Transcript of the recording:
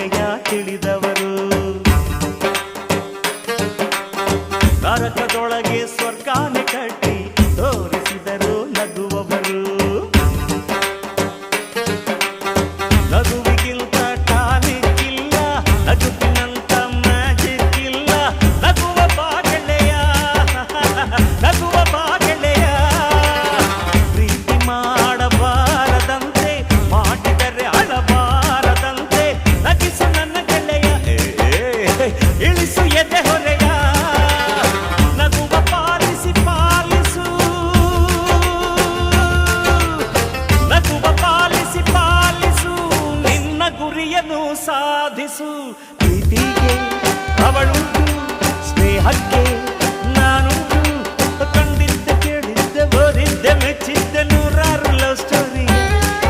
ಮರೆಯ ತಿಳಿದವರು. ನರಕದೊಳಗೆ ಸ್ವರ್ಗಾನೆ ಕಟ್ಟಿ ನಗುವ ಪಾಲಿಸಿ ಪಾಲಿಸು. ನಗುವ ಪಾಲಿಸಿ ಪಾಲಿಸು. ನಿನ್ನ ಸಾಧಿಸು. ಪ್ರೀತಿಗೆ ಅವಳು ಸ್ನೇಹಕ್ಕೆ